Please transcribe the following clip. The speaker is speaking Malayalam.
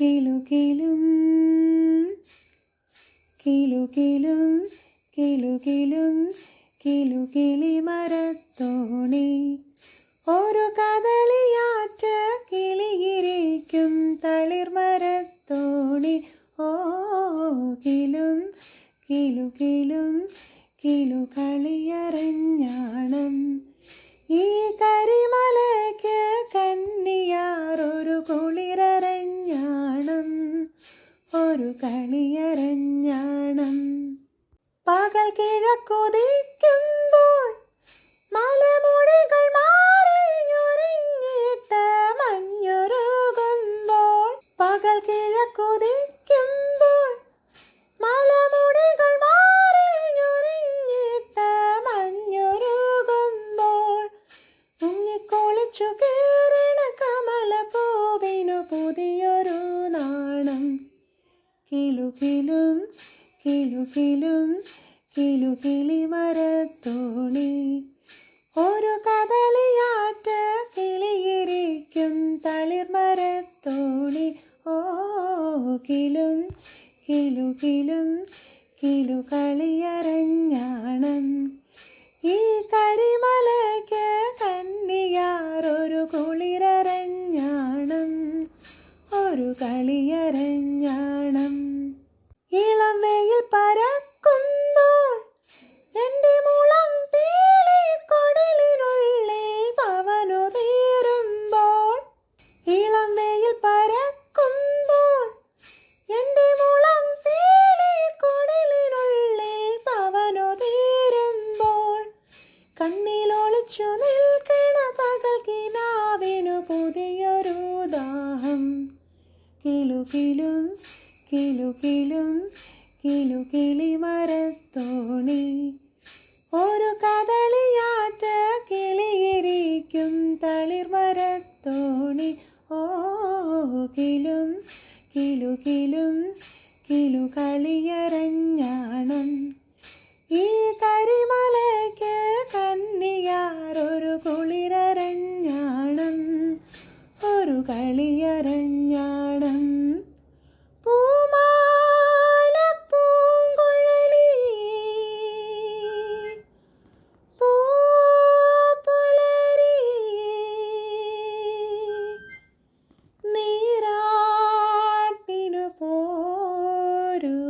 കിലുകിലും കിലുകിലും കിലുകിലും കിലുകിളി മരത്തോണി. ഒരു കദളിയാറ്റ കിളിയിരിക്കും തളിർമരത്തോണി ഓ കിലും കിലുകിലും കിലു കളിയരഞ്ഞാണം. ഈ കരിമലയ്ക്ക് ഒരു കളിയരഞ്ഞാണം പകൽ കിഴക്കുതിക്കുമ്പോൾ മലമുടികൾ മാറിഞ്ഞൊരിഞ്ഞിട്ട് മഞ്ഞുരുകുമ്പോൾ പകൽ കിഴക്കുതിക്കുമ്പോൾ മലമുടികൾ മാറിഞ്ഞൊരിഞ്ഞിട്ട് മഞ്ഞുരുകുമ്പോൾ മുങ്ങിക്കൊളിച്ചു കേറിണ കിലുകിലും കിലുകിലും കിലുകിളി മരത്തോണി. ഒരു കദളിയാറ്റ കിളിയിരിക്കും തളിർമരത്തോണി ഓ കിലും കിലുകിലും കിലു കളിയരഞ്ഞാണം ഈ കരിമലയ്ക്ക് കന്നിയാറൊരു കുളിരരഞ്ഞാണം ഒരു കളിയരഞ്ഞാണം ഇളം വെയിൽ പരക്കുമ്പോൾ എന്റെ മുളം പീലി കൊടലിനുള്ളിൽ പവനു തീരുമ്പോൾ ഇളം വെയിൽ പരക്കുമ്പോൾ എന്റെ മുളം പീലി കൊടലിനുള്ളിൽ പവനു തീരുമ്പോൾ കണ്ണിലൊളിച്ചു നിൽക്കണ പകൽ കിനാവിനു പുതിയൊരു ദാഹം. കിലുകിലും കിലുകിലും കിലുകിളി മരത്തോണി ഒരു കദളിയാറ്റ കിളിയിരിക്കും തളിർമരത്തോണി. ഓ കിലും കിലുകിലും കിലു കളിയറഞ്ഞാണം ഈ കരിമലയ്ക്ക് കന്നിയാറൊരു കുളിരരഞ്ഞാണം. ഒരു കളിയരഞ്ഞാണം. ഒരു